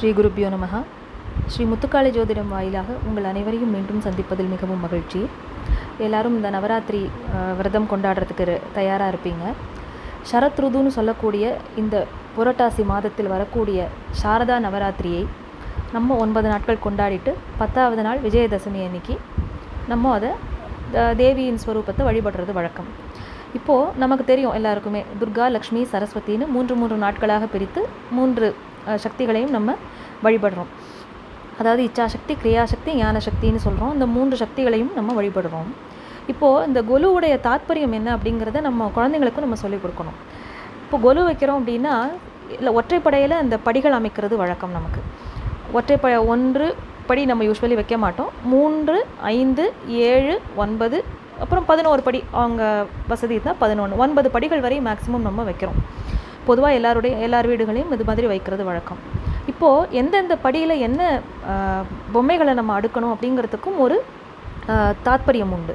ஸ்ரீ குருப்பியோ நமக ஸ்ரீ முத்துக்காளி ஜோதிடம் வாயிலாக உங்கள் அனைவரையும் மீண்டும் சந்திப்பதில் மிகவும் மகிழ்ச்சி. எல்லாரும் இந்த நவராத்திரி விரதம் கொண்டாடுறதுக்கு தயாராக இருப்பீங்க. சரத் ருதுன்னு சொல்லக்கூடிய இந்த புரட்டாசி மாதத்தில் வரக்கூடிய சாரதா நவராத்திரியை நம்ம ஒன்பது நாட்கள் கொண்டாடிட்டு பத்தாவது நாள் விஜயதசமி அன்னைக்கு நம்ம அதை த- தேவியின் ஸ்வரூபத்தை வழிபடுறது வழக்கம். இப்போது நமக்கு தெரியும் எல்லாருக்குமே துர்கா லக்ஷ்மி சரஸ்வதின்னு மூன்று மூன்று நாட்களாக பிரித்து மூன்று சக்திகளையும் நம்ம வழிபடுறோம். அதாவது இச்சாசக்தி கிரியாசக்தி ஞானசக்தின்னு சொல்கிறோம் இந்த மூன்று சக்திகளையும் நம்ம வழிபடுறோம். இப்போது இந்த கொலுவுடைய தாத்பரியம் என்ன அப்படிங்கிறத நம்ம குழந்தைங்களுக்கும் நம்ம சொல்லிக் கொடுக்கணும். இப்போ கொலு வைக்கிறோம் அப்படின்னா இல்லை ஒற்றைப்படையில் அந்த படிகள் அமைக்கிறது வழக்கம் நமக்கு. ஒற்றைப்படை ஒன்று படி நம்ம யூஸ்வலி வைக்க மாட்டோம். மூன்று ஐந்து ஏழு ஒன்பது அப்புறம் பதினோரு படி. அவங்க வசதி தான் பதினொன்று ஒன்பது படிகள் வரை மேக்ஸிமம் நம்ம வைக்கிறோம். பொதுவாக எல்லாருடைய எல்லார் வீடுகளையும் இது மாதிரி வைக்கிறது வழக்கம். இப்போது எந்தெந்த படியில் என்ன பொம்மைகளை நம்ம அடுக்கணும் அப்படிங்கிறதுக்கும் ஒரு தாத்பரியம் உண்டு.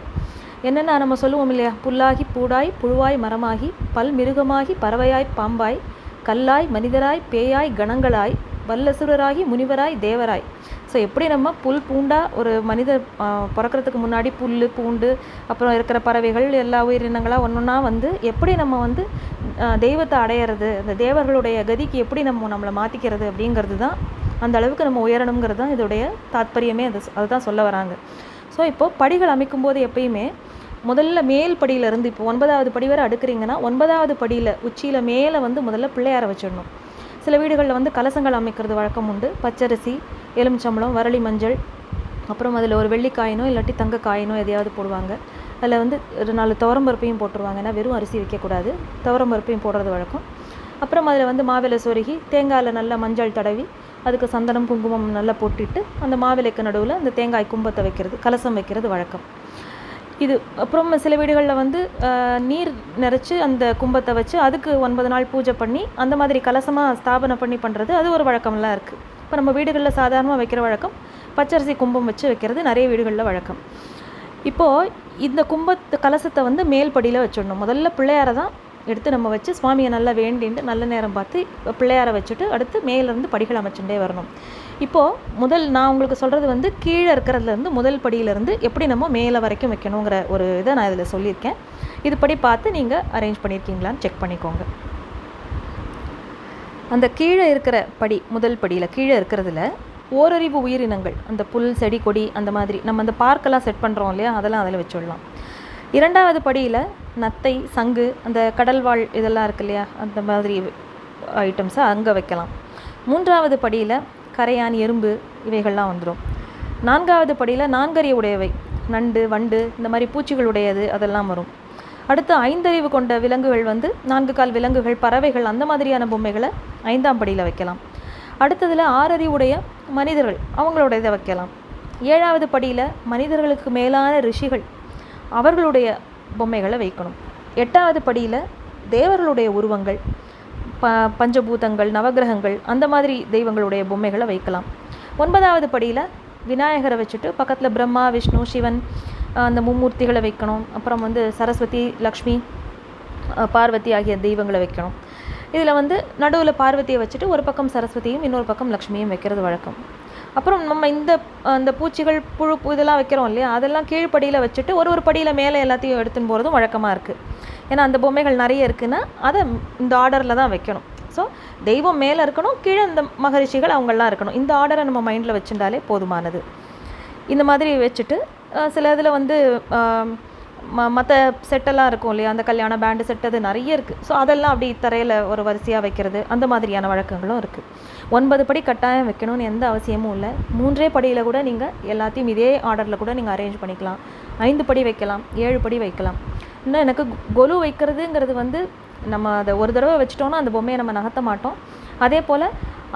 என்னென்னா நம்ம சொல்லுவோம் இல்லையா புல்லாகி பூடாய் புழுவாய் மரமாகி பல் மிருகமாகி பறவையாய் பாம்பாய் கல்லாய் மனிதராய் பேயாய் கணங்களாய் வல்லசுரராகி முனிவராய் தேவராய். ஸோ எப்படி நம்ம புல் பூண்டா ஒரு மனிதர் பிறக்கிறதுக்கு பிறக்கறதுக்கு முன்னாடி புல் பூண்டு அப்புறம் இருக்கிற பறவைகள் எல்லா உயிரினங்களாக ஒன்றொன்னா வந்து எப்படி நம்ம வந்து தெய்வத்தை அடையிறது அந்த தேவர்களுடைய கதிக்கு எப்படி நம்ம நம்மளை மாற்றிக்கிறது அப்படிங்கிறது தான் அந்த அளவுக்கு நம்ம உயரணுங்கிறது தான் இதோடைய தாத்பரியமே அது அதுதான் சொல்ல வராங்க. ஸோ இப்போது படிகள் அமைக்கும் போது எப்பயுமே முதல்ல மேல் படியிலேருந்து இப்போ ஒன்பதாவது படி வரை அடுக்கிறீங்கன்னா ஒன்பதாவது படியில் உச்சியில் மேலே வந்து முதல்ல பிள்ளையாரை வச்சிடணும். சில வீடுகளில் வந்து கலசங்கள் அமைக்கிறது வழக்கம் உண்டு. பச்சரிசி எலுமிச்சம்பழம் வரளி மஞ்சள் அப்புறம் அதில் ஒரு வெள்ளிக்காயினோ இல்லாட்டி தங்க காயினோ எதையாவது போடுவாங்க. அதில் வந்து ஒரு நாலு துவரம்பருப்பையும் போட்டுருவாங்க. ஏன்னா வெறும் அரிசி வைக்கக்கூடாது. துவரம்பருப்பையும் போடுறது வழக்கம். அப்புறம் அதில் வந்து மாவிலை சொருகி தேங்காயில் நல்லா மஞ்சள் தடவி அதுக்கு சந்தனம் குங்குமம் நல்லா போட்டுட்டு அந்த மாவிலைக்கு நடுவில் அந்த தேங்காய் கும்பத்தை வைக்கிறது கலசம் வைக்கிறது வழக்கம். இது அப்புறம் சில வீடுகளில் வந்து நீர் நிறச்சி அந்த கும்பத்தை வச்சு அதுக்கு ஒன்பது நாள் பூஜை பண்ணி அந்த மாதிரி கலசமாக ஸ்தாபனை பண்ணி பண்ணுறது அது ஒரு வழக்கம்லாம் இருக்குது இப்போ நம்ம வீடுகளில் சாதாரணமாக வைக்கிற வழக்கம் பச்சரிசி கும்பம் வச்சு வைக்கிறது நிறைய வீடுகளில் வழக்கம். இப்போது இந்த கும்பத்து கலசத்தை வந்து மேல் படியில் வச்சிடணும். முதல்ல பிள்ளையாரை தான் எடுத்து நம்ம வச்சு சுவாமியை நல்லா வேண்டின்ட்டு நல்ல நேரம் பார்த்து பிள்ளையாரை வச்சுட்டு அடுத்து மேலேருந்து படிகள் அமைச்சுட்டே வரணும். இப்போது முதல் நான் உங்களுக்கு சொல்கிறது வந்து கீழே இருக்கிறதுலேருந்து முதல் படியிலேருந்து எப்படி நம்ம மேலே வரைக்கும் வைக்கணுங்கிற ஒரு இதை நான் இதில் சொல்லியிருக்கேன். இது படி பார்த்து நீங்கள் அரேஞ்ச் பண்ணியிருக்கீங்களான்னு செக் பண்ணிக்கோங்க. அந்த கீழே இருக்கிற படி முதல் படியில் கீழே இருக்கிறதுல ஓரறிவு உயிரினங்கள் அந்த புல் செடி கொடி அந்த மாதிரி நம்ம அந்த பார்க்கெல்லாம் செட் பண்ணுறோம் இல்லையா? அதெல்லாம் அதில் வச்சுடலாம். இரண்டாவது படியில் நத்தை சங்கு அந்த கடல்வாழ் இதெல்லாம் இருக்கு இல்லையா? அந்த மாதிரி ஐட்டம்ஸை அங்கே வைக்கலாம். மூன்றாவது படியில் கரையான் எறும்பு இவைகள்லாம் வந்துடும் நான்காவது படியில் நான்கறிய உடையவை நண்டு வண்டு இந்த மாதிரி பூச்சிகளுடையது அதெல்லாம் வரும். அடுத்து ஐந்தறிவு கொண்ட விலங்குகள் வந்து நான்கு கால் விலங்குகள் பறவைகள் அந்த மாதிரியான பொம்மைகளை ஐந்தாம் படியில் வைக்கலாம். அடுத்ததில் ஆறறிவுடைய மனிதர்கள் அவங்களோட இதை வைக்கலாம். ஏழாவது படியில் மனிதர்களுக்கு மேலான ரிஷிகள் அவர்களுடைய பொம்மைகளை வைக்கணும். எட்டாவது படியில் தேவர்களுடைய உருவங்கள் ப பஞ்சபூதங்கள் நவக்கிரகங்கள் அந்த மாதிரி தெய்வங்களுடைய பொம்மைகளை வைக்கலாம். ஒன்பதாவது படியில் விநாயகரை வச்சுட்டு பக்கத்தில் பிரம்மா விஷ்ணு சிவன் அந்த மும்மூர்த்திகளை வைக்கணும். அப்புறம் வந்து சரஸ்வதி லக்ஷ்மி பார்வதி ஆகிய தெய்வங்களை வைக்கணும். இதில் வந்து நடுவில் பார்வதியை வச்சுட்டு ஒரு பக்கம் சரஸ்வதியும் இன்னொரு பக்கம் லக்ஷ்மியும் வைக்கிறது வழக்கம். அப்புறம் நம்ம இந்த அந்த பூச்சிகள் புழு இதெல்லாம் வைக்கிறோம் இல்லையா? அதெல்லாம் கீழ்ப்படியில் வச்சுட்டு ஒரு ஒரு படியில் மேலே எல்லாத்தையும் எடுத்துன்னு போகிறதும் வழக்கமாக இருக்குது ஏன்னா அந்த பொம்மைகள் நிறைய இருக்குன்னா அதை இந்த ஆர்டரில் தான் வைக்கணும். ஸோ தெய்வம் மேலே இருக்கணும் கீழே இந்த மகரிஷிகள் அவங்களாம் இருக்கணும். இந்த ஆர்டரை நம்ம மைண்டில் வச்சுட்டாலே போதுமானது. இந்த மாதிரி வச்சுட்டு சில இதில் வந்து ம மற்ற செட்டெல்லாம் இருக்கும் இல்லையா? அந்த கல்யாண பேண்டு செட் அது நிறைய இருக்குது ஸோ அதெல்லாம் அப்படி தரையில் ஒரு வரிசையாக வைக்கிறது அந்த மாதிரியான வழக்கங்களும் இருக்குது ஒன்பது படி கட்டாயம் வைக்கணும்னு எந்த அவசியமும் இல்லை. மூன்றே படியில் கூட நீங்கள் எல்லாத்தையும் இதே ஆர்டரில் கூட நீங்கள் அரேஞ்ச் பண்ணிக்கலாம். ஐந்து படி வைக்கலாம் ஏழு படி வைக்கலாம். இன்னும் எனக்கு கொலு வைக்கிறதுங்கிறது வந்து நம்ம அதை ஒரு தடவை வச்சிட்டோன்னா அந்த பொம்மையை நம்ம நகர்த்த மாட்டோம். அதே போல்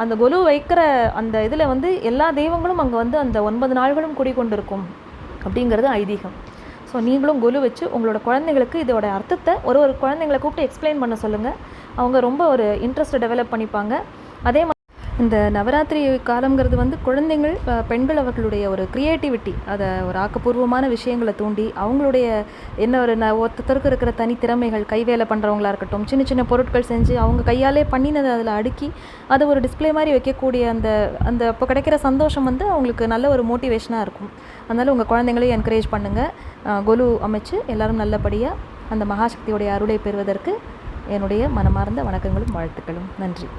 அந்த கொலு வைக்கிற அந்த இதில் வந்து எல்லா தெய்வங்களும் அங்கே வந்து அந்த ஒன்பது நாள்களும் குடிக்கொண்டிருக்கும் அப்படிங்கிறது ஐதீகம். ஸோ நீங்களும் கொலு வச்சு உங்களோட குழந்தைங்களுக்கு இதோட அர்த்தத்தை ஒரு ஒரு குழந்தைங்களை கூப்பிட்டு எக்ஸ்பிளைன் பண்ண சொல்லுங்கள் அவங்க ரொம்ப ஒரு இன்ட்ரெஸ்ட்டை டெவலப் பண்ணிப்பாங்க. அதே மாதிரி இந்த நவராத்திரி காலங்கிறது வந்து குழந்தைங்கள் பெண்கள் அவர்களுடைய ஒரு க்ரியேட்டிவிட்டி அதை ஒரு ஆக்கப்பூர்வமான விஷயங்களை தூண்டி அவங்களுடைய என்ன ஒரு ந ஒருத்தருக்கு இருக்கிற தனித்திறமைகள் கைவேலை பண்ணுறவங்களா இருக்கட்டும் சின்ன சின்ன பொருட்கள் செஞ்சு அவங்க கையாலே பண்ணினதை அதில் அடுக்கி அதை ஒரு டிஸ்ப்ளே மாதிரி வைக்கக்கூடிய அந்த அந்த அப்போ கிடைக்கிற சந்தோஷம் வந்து அவங்களுக்கு நல்ல ஒரு மோட்டிவேஷனாக இருக்கும். அதனால் உங்கள் குழந்தைங்களையும் என்கரேஜ் பண்ணுங்கள் கொலு அமைச்சு எல்லாரும் நல்லபடியாக அந்த மகாசக்தியுடைய அருளை பெறுவதற்கு என்னுடைய மனமார்ந்த வணக்கங்களும் வாழ்த்துக்களும். நன்றி.